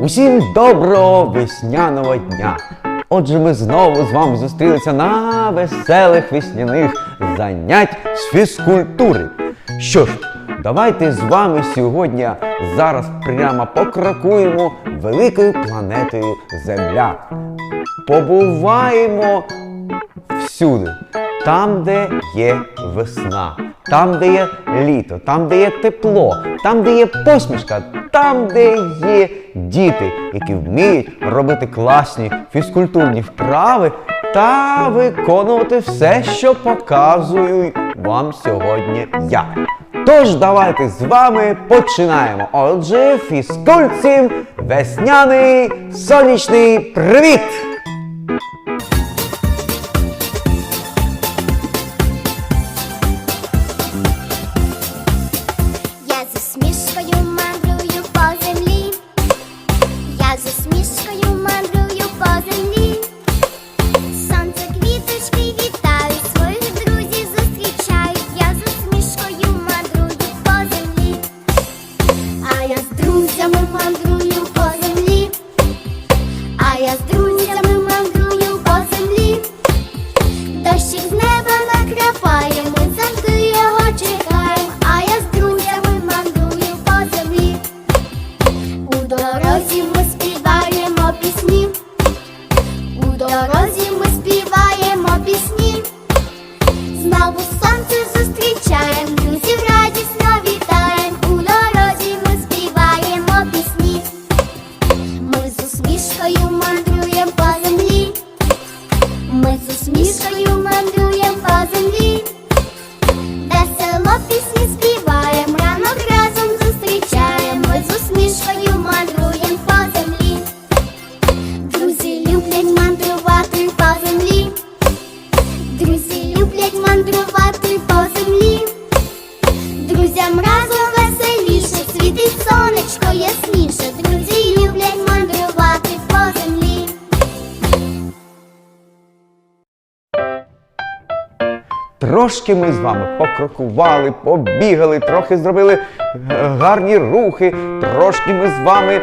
Усім доброго весняного дня! Отже, ми знову з вами зустрілися на веселих весняних занять з фізкультури. Що ж, давайте з вами сьогодні зараз прямо покрокуємо великою планетою Земля. Побуваємо всюди. Там, де є весна, там, де є літо, там, де є тепло, там, де є посмішка, там, де є діти, які вміють робити класні фізкультурні вправи та виконувати все, що показую вам сьогодні я. Тож давайте з вами починаємо. Отже, фізкульців, весняний сонячний привіт! Трошки ми з вами покрокували, побігали, трохи зробили е, гарні рухи, трошки ми з вами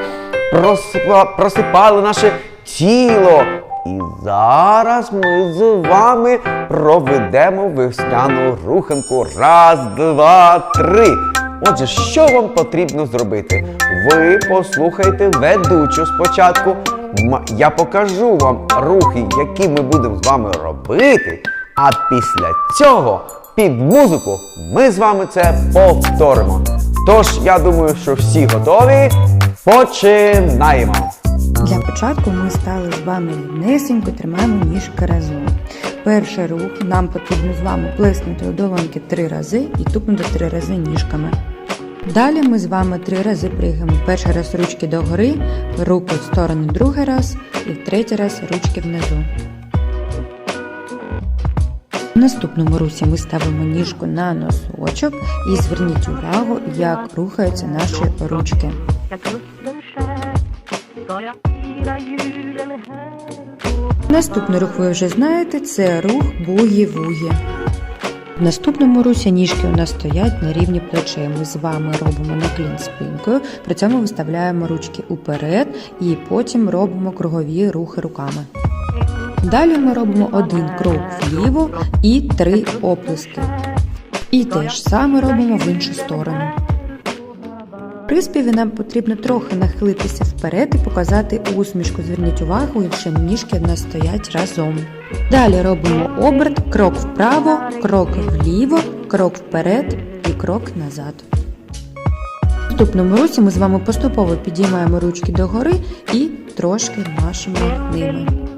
просипали наше тіло. І зараз ми з вами проведемо весняну руханку. Раз, два, три. Отже, що вам потрібно зробити? Ви послухайте ведучу спочатку. Я покажу вам рухи, які ми будемо з вами робити. А після цього під музику ми з вами це повторимо. Тож, я думаю, що всі готові. Починаємо! Для початку ми стали з вами рівнесенько, тримаємо ніжки разом. Перший рух нам потрібно з вами плеснути у долоньки три рази і тупнути три рази ніжками. Далі ми з вами три рази пригаємо. Перший раз ручки догори, руки в сторону другий раз і в третій раз ручки внизу. В наступному русі ми ставимо ніжку на носочок і зверніть увагу, як рухаються наші ручки. Наступний рух ви вже знаєте, це рух бугі-вугі. В наступному русі ніжки у нас стоять на рівні плечей. Ми з вами робимо наклін спинкою, при цьому виставляємо ручки уперед і потім робимо кругові рухи руками. Далі ми робимо один крок вліво і три оплески. І те ж саме робимо в іншу сторону. При співі нам потрібно трохи нахилитися вперед і показати усмішку. Зверніть увагу, якщо ніжки в нас стоять разом. Далі робимо оберт, крок вправо, крок вліво, крок вперед і крок назад. В наступному русі ми з вами поступово підіймаємо ручки догори і трошки машемо ними.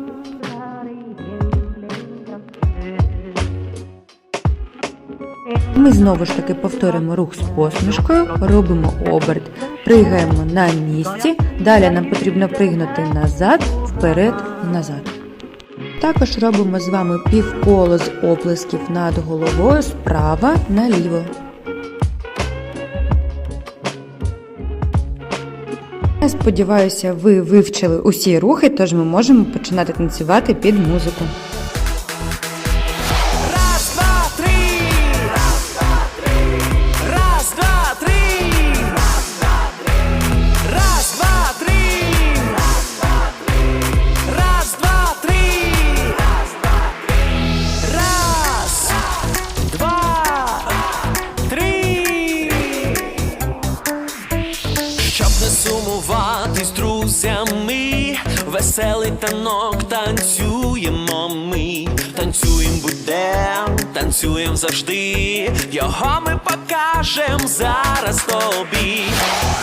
Ми знову ж таки повторюємо рух з посмішкою, робимо оберт, пригаємо на місці. Далі нам потрібно пригнути назад, вперед назад. Також робимо з вами півколо з оплесків над головою справа наліво. Я сподіваюся, ви вивчили усі рухи, тож ми можемо починати танцювати під музику. Будем, танцюємо завжди. Його ми покажем зараз тобі.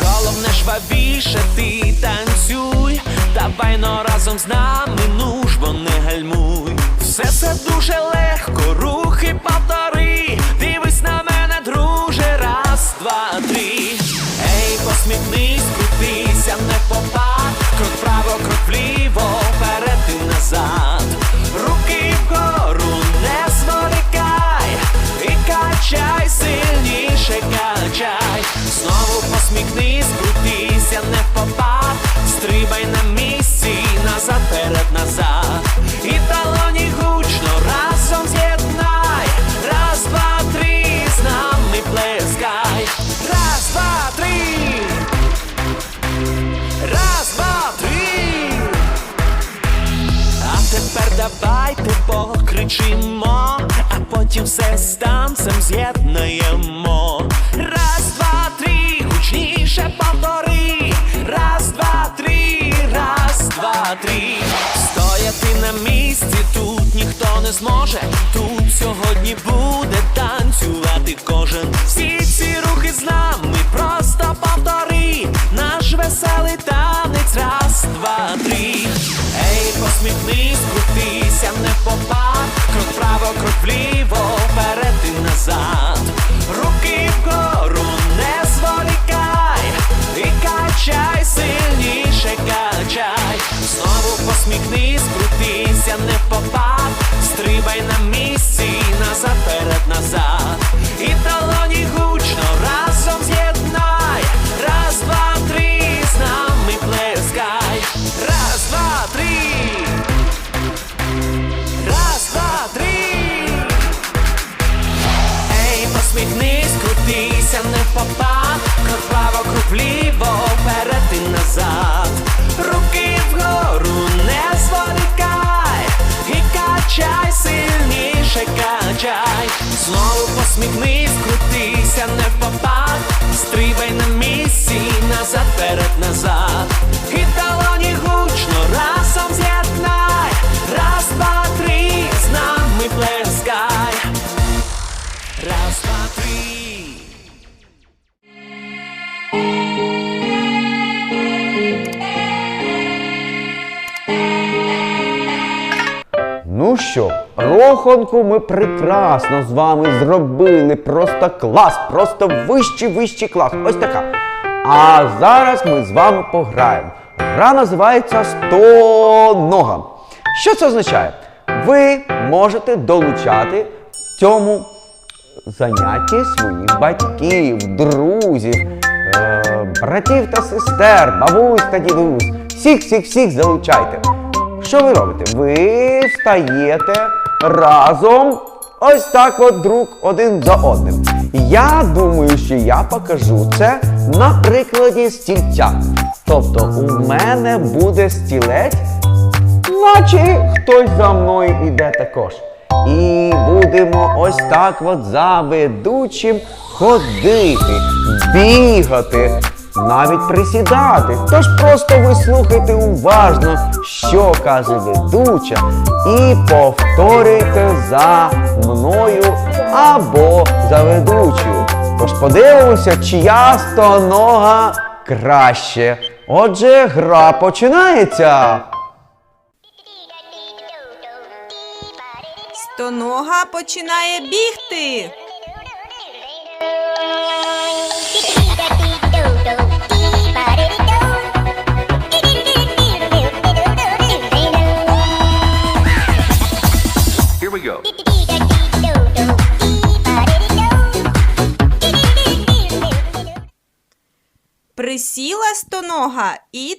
Головне жвавіше ти танцюй, давай но разом з нами, ну ж бо не гальмуй. Все це дуже легко, рухи повтори. З з'єднаємо. Раз, два, три, гучніше повтори. Раз, два, три, раз, два, три. Стояти на місці тут ніхто не зможе. Тут сьогодні буде танцювати кожен. Всі ці рухи з нами просто повтори. Наш веселий танець. Раз, два, три. Ей, посміхнись, крутися, не попад. Вправо, крок вліво, вперед і назад. Роханку ми прекрасно з вами зробили. Просто клас, просто вищий вищий клас. Ось така. А зараз ми з вами пограємо. Гра називається «Сто-нога». Що це означає? Ви можете долучати в цьому занятті своїх батьків, друзів, е, братів та сестер, бабусь та дідусь. Всіх, всіх, всіх залучайте. Що ви робите? Ви встаєте разом, ось так от друг один за одним. Я думаю, що я покажу це на прикладі стільця. Тобто у мене буде стілець, наче хтось за мною іде також. І будемо ось так от за ведучим ходити, бігати, навіть присідати. Тож просто ви слухайте уважно, що каже ведуча, і повторюйте за мною або за ведучою. Тож подивимося, чия стонога краще. Отже, гра починається. Стонога починає бігти. Here we go. Присіла стонога. І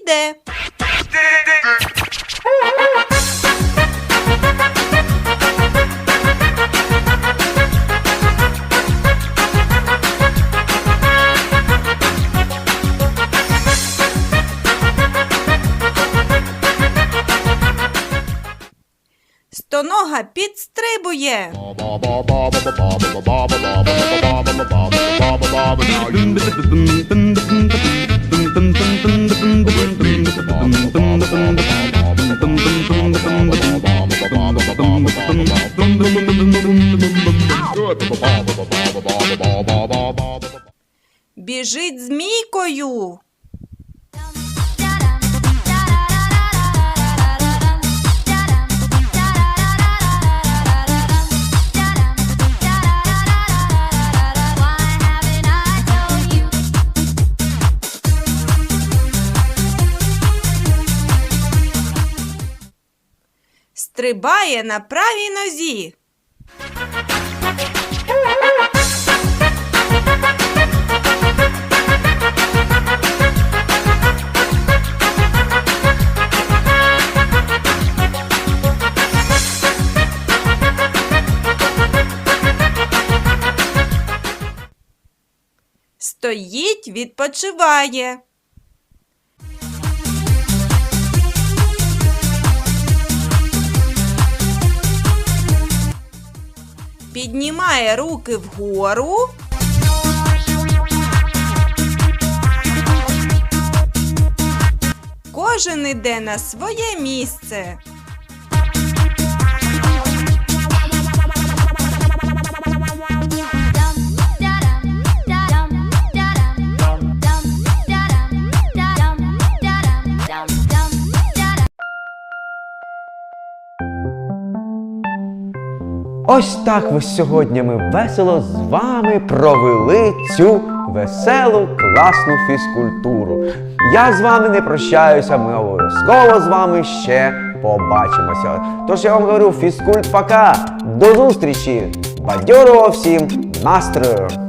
Товстонога підстрибує. Біжить змійкою. Стрибає на правій нозі. Стоїть, відпочиває. Піднімає руки вгору. Кожен іде на своє місце. Ось так ось сьогодні ми весело з вами провели цю веселу класну фізкультуру. Я з вами не прощаюся, ми обов'язково з вами ще побачимося. Тож я вам говорю, фізкульт пока. До зустрічі! Бадьорого всім настрою!